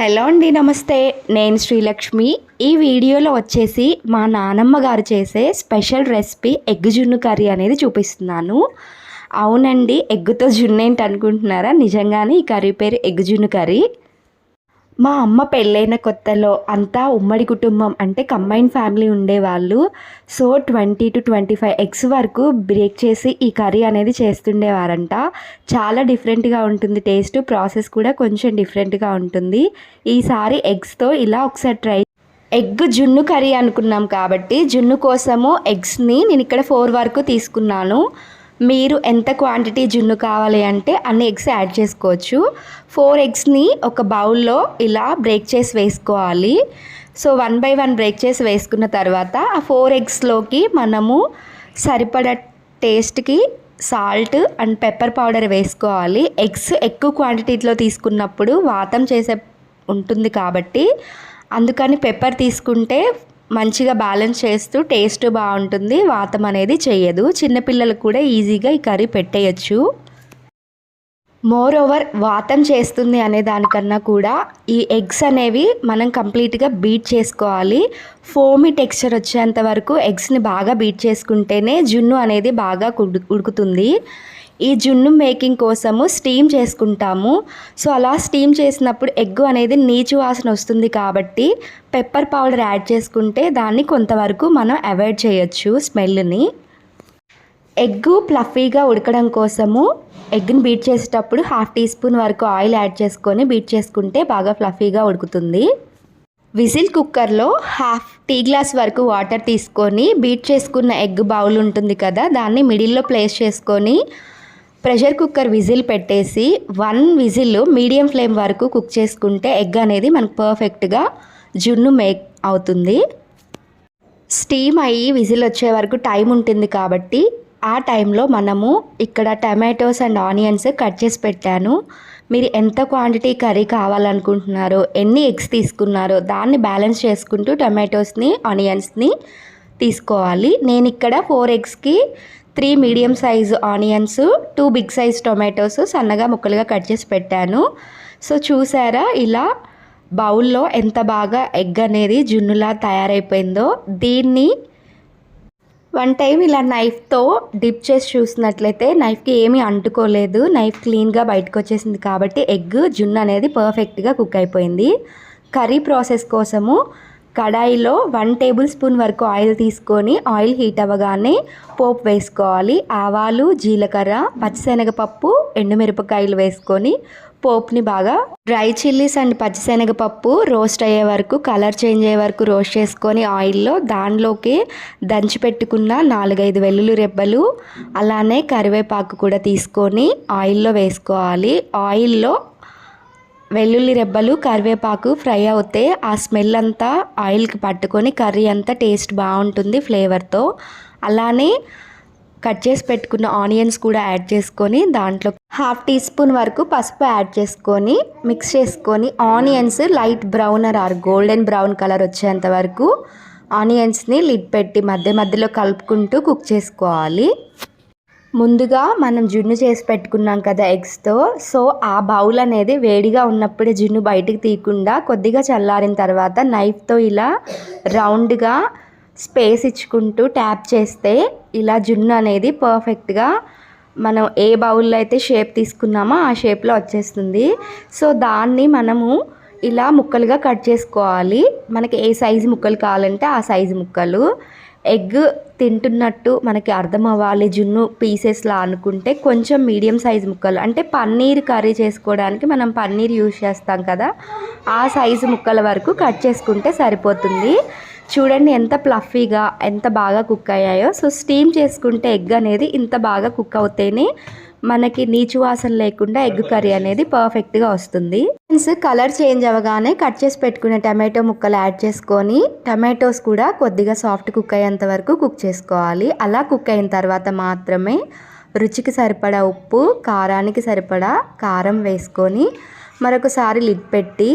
Hello అండి నమస్తే. నేను శ్రీలక్ష్మి. ఈ వీడియోలో వచ్చేసి మా నానమ్మ గారు చేసే స్పెషల్ రెసిపీ ఎగ్ జున్ను కర్రీ అనేది చూపిస్తున్నాను. అవునండి ఎగ్గుతో జున్ను ఏంటి అనుకుంటున్నారా నిజంగానే ఈ కర్రీ పేరు ఎగ్ జున్ను కర్రీ. మా అమ్మ పెళ్ళైన కొత్తలో అంతా ఉమ్మడి కుటుంబం అంటే కంబైన్ ఫ్యామిలీ ఉండేవాళ్ళు. So twenty two twenty five eggs వరకు బ్రేక్ చేసి ఈ కర్రీ అనేది చేస్తుండేవారంట. చాలా డిఫరెంట్గా ఉంటుంది టేస్ట్ ప్రాసెస్ కూడా కొంచెం డిఫరెంట్గా ఉంటుంది. ఈసారి ఎగ్స్తో ఇలా ఒకసారి ట్రై ఎగ్ జున్ను కర్రీ అనుకున్నాం కాబట్టి జున్ను కోసము ఎగ్స్ని నేను ఇక్కడ ఫోర్ వరకు తీసుకున్నాను. మీరు ఎంత క్వాంటిటీ జున్ను కావాలి అంటే అన్ని ఎగ్స్ యాడ్ చేసుకోవచ్చు. ఫోర్ ఎగ్స్ని ఒక బౌల్లో ఇలా బ్రేక్ చేసి వేసుకోవాలి. So one by one break చేసి వేసుకున్న తర్వాత ఆ ఫోర్ ఎగ్స్లోకి మనము సరిపడ టేస్ట్కి సాల్ట్ అండ్ పెప్పర్ పౌడర్ వేసుకోవాలి. ఎగ్స్ ఎక్కువ క్వాంటిటీలో తీసుకున్నప్పుడు వాతం చేసే ఉంటుంది కాబట్టి అందుకని పెప్పర్ తీసుకుంటే మంచిగా బ్యాలెన్స్ చేస్తూ టేస్ట్ బాగుంటుంది. వాతం అనేది చేయదు. చిన్నపిల్లలకు కూడా ఈజీగా ఈ కర్రీ పెట్టేయచ్చు. మోర్ ఓవర్ వాతం చేస్తుంది అనే దానికన్నా కూడా ఈ ఎగ్స్ అనేవి మనం కంప్లీట్గా బీట్ చేసుకోవాలి. ఫోమి టెక్స్చర్ వచ్చేంత వరకు ఎగ్స్ని బాగా బీట్ చేసుకుంటేనే జున్ను అనేది బాగా ఉడుకుతుంది. ఈ జున్ను మేకింగ్ కోసము స్టీమ్ చేసుకుంటాము. సో అలా స్టీమ్ చేసినప్పుడు ఎగ్ అనేది నీచు వాసన వస్తుంది కాబట్టి పెప్పర్ పౌడర్ యాడ్ చేసుకుంటే దాన్ని కొంతవరకు మనం అవాయిడ్ చేయొచ్చు స్మెల్ని. ఎగ్ ప్లఫీగా ఉడకడం కోసము ఎగ్ని బీట్ చేసేటప్పుడు హాఫ్ టీ స్పూన్ వరకు ఆయిల్ యాడ్ చేసుకొని బీట్ చేసుకుంటే బాగా ఫ్లఫీగా ఉడుకుతుంది. విజిల్ కుక్కర్లో హాఫ్ టీ గ్లాస్ వరకు వాటర్ తీసుకొని బీట్ చేసుకున్న ఎగ్ బౌల్ ఉంటుంది కదా దాన్ని మిడిల్లో ప్లేస్ చేసుకొని ప్రెషర్ కుక్కర్ విజిల్ పెట్టేసి వన్ విజిల్ మీడియం ఫ్లేమ్ వరకు కుక్ చేసుకుంటే ఎగ్ అనేది మనకు పర్ఫెక్ట్గా జున్ను మేక్ అవుతుంది. స్టీమ్ అయ్యి విజిల్ వచ్చే వరకు టైం ఉంటుంది కాబట్టి ఆ టైంలో మనము ఇక్కడ టమాటోస్ అండ్ ఆనియన్స్ కట్ చేసి పెట్టాను. మీరు ఎంత క్వాంటిటీ కర్రీ కావాలనుకుంటున్నారో ఎన్ని ఎగ్స్ తీసుకున్నారో దాన్ని బ్యాలెన్స్ చేసుకుంటూ టమాటోస్ని ఆనియన్స్ని తీసుకోవాలి. నేను ఇక్కడ four ఎగ్స్కి three medium size onions two big size tomatoes సన్నగా ముక్కలుగా కట్ చేసి పెట్టాను. సో చూసారా ఇలా బౌల్లో ఎంత బాగా ఎగ్ అనేది జున్నులా తయారైపోయిందో. దీన్ని వన్ టైం ఇలా నైఫ్తో డిప్ చేసి చూసినట్లయితే నైఫ్కి ఏమీ అంటుకోలేదు. నైఫ్ క్లీన్గా బయటకు వచ్చేసింది కాబట్టి ఎగ్ జున్ను అనేది పర్ఫెక్ట్గా కుక్ అయిపోయింది. కర్రీ ప్రాసెస్ కోసము కడాయిలో వన్ టేబుల్ స్పూన్ వరకు ఆయిల్ తీసుకొని ఆయిల్ హీట్ అవ్వగానే పోపు వేసుకోవాలి. ఆవాలు జీలకర్ర పచ్చిశనగపప్పు ఎండుమిరపకాయలు వేసుకొని పోప్ని బాగా డ్రై చిల్లీస్ అండ్ పచ్చిశనగపప్పు రోస్ట్ అయ్యే వరకు కలర్ చేంజ్ అయ్యే వరకు రోస్ట్ చేసుకొని ఆయిల్లో దానిలోకి దంచి పెట్టుకున్న నాలుగైదు వెల్లుల్లి రెబ్బలు అలానే కరివేపాకు కూడా తీసుకొని ఆయిల్లో వేసుకోవాలి. ఆయిల్లో వెల్లుల్లి రెబ్బలు కరివేపాకు ఫ్రై అవుతే ఆ స్మెల్ అంతా ఆయిల్కి పట్టుకొని కర్రీ అంతా టేస్ట్ బాగుంటుంది ఫ్లేవర్తో. అలానే కట్ చేసి పెట్టుకున్న ఆనియన్స్ కూడా యాడ్ చేసుకొని దాంట్లో హాఫ్ టీ స్పూన్ వరకు పసుపు యాడ్ చేసుకొని మిక్స్ చేసుకొని onions light brown or golden brown colour వచ్చేంత వరకు ఆనియన్స్ని లిడ్ పెట్టి మధ్య మధ్యలో కలుపుకుంటూ కుక్ చేసుకోవాలి. ముందుగా మనం జున్ను చేసి పెట్టుకున్నాం కదా ఎగ్స్తో. సో ఆ బౌల్ అనేది వేడిగా ఉన్నప్పుడే జున్ను బయటికి తీయకుండా కొద్దిగా చల్లారిన తర్వాత నైఫ్తో ఇలా రౌండ్గా స్పేస్ ఇచ్చుకుంటూ ట్యాప్ చేస్తే ఇలా జున్ను అనేది పర్ఫెక్ట్గా మనం ఏ బౌల్లో అయితే షేప్ తీసుకున్నామో ఆ షేప్లో వచ్చేస్తుంది. సో దాన్ని మనము ఇలా ముక్కలుగా కట్ చేసుకోవాలి. మనకి ఏ సైజు ముక్కలు కావాలంటే ఆ సైజు ముక్కలు. ఎగ్ తింటున్నట్టు మనకి అర్థం అవ్వాలి జున్ను పీసెస్లా అనుకుంటే కొంచెం మీడియం సైజ్ ముక్కలు. అంటే పన్నీర్ కర్రీ చేసుకోవడానికి మనం పన్నీర్ యూజ్ చేస్తాం కదా ఆ సైజు ముక్కల వరకు కట్ చేసుకుంటే సరిపోతుంది. చూడండి ఎంత ప్లఫీగా ఎంత బాగా కుక్ అయ్యాయో. సో స్టీమ్ చేసుకుంటే ఎగ్ అనేది ఇంత బాగా కుక్ అవుతేనే మనకి నీచు వాసన లేకుండా ఎగ్ కర్రీ అనేది పర్ఫెక్ట్గా వస్తుంది. కలర్ చేంజ్ అవ్వగానే కట్ చేసి పెట్టుకునే టమాటో ముక్కలు యాడ్ చేసుకొని టమాటోస్ కూడా కొద్దిగా సాఫ్ట్ కుక్ అయ్యేంత వరకు కుక్ చేసుకోవాలి. అలా కుక్ అయిన తర్వాత మాత్రమే రుచికి సరిపడా ఉప్పు కారానికి సరిపడా కారం వేసుకొని మరొకసారి లిడ్ పెట్టి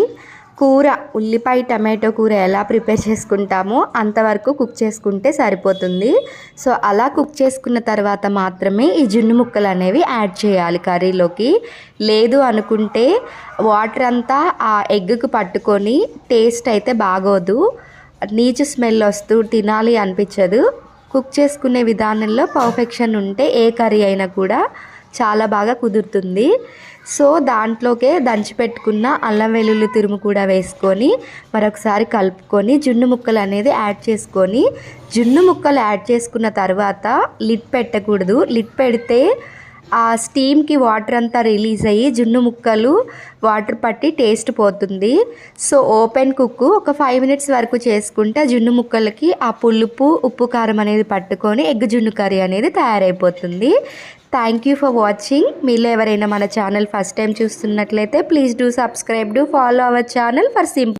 కూర ఉల్లిపాయ టమాటో కూర ఎలా ప్రిపేర్ చేసుకుంటామో అంతవరకు కుక్ చేసుకుంటే సరిపోతుంది. సో అలా కుక్ చేసుకున్న తర్వాత మాత్రమే ఈ జున్ను ముక్కలు అనేవి యాడ్ చేయాలి కర్రీలోకి. లేదు అనుకుంటే వాటర్ అంతా ఆ ఎగ్కు పట్టుకొని టేస్ట్ అయితే బాగోదు. నీచు స్మెల్ వస్తూ తినాలి అనిపించదు. కుక్ చేసుకునే విధానంలో పర్ఫెక్షన్ ఉంటే ఏ కర్రీ అయినా కూడా చాలా బాగా కుదురుతుంది. సో దాంట్లోకే దంచి పెట్టుకున్న అల్లం వెల్లుల్లి తురుము కూడా వేసుకొని మరొకసారి కలుపుకొని జున్ను ముక్కలు అనేది యాడ్ చేసుకొని జున్ను ముక్కలు యాడ్ చేసుకున్న తర్వాత లిడ్ పెట్టకూడదు. లిడ్ పెడితే ఆ స్టీమ్కి వాటర్ అంతా రిలీజ్ అయ్యి జున్ను ముక్కలు వాటర్ పట్టి టేస్ట్ పోతుంది. సో ఓపెన్ కుక్ ఒక ఫైవ్ మినిట్స్ వరకు చేసుకుంటే ఆ జున్ను ముక్కలకి ఆ పులుపు ఉప్పు కారం అనేది పట్టుకొని ఎగ్ జున్ను కర్రీ అనేది తయారైపోతుంది. Thank you for watching. మీలో ఎవరైనా మన ఛానల్ ఫస్ట్ టైం చూస్తున్నట్లయితే please do subscribe do follow our channel for simple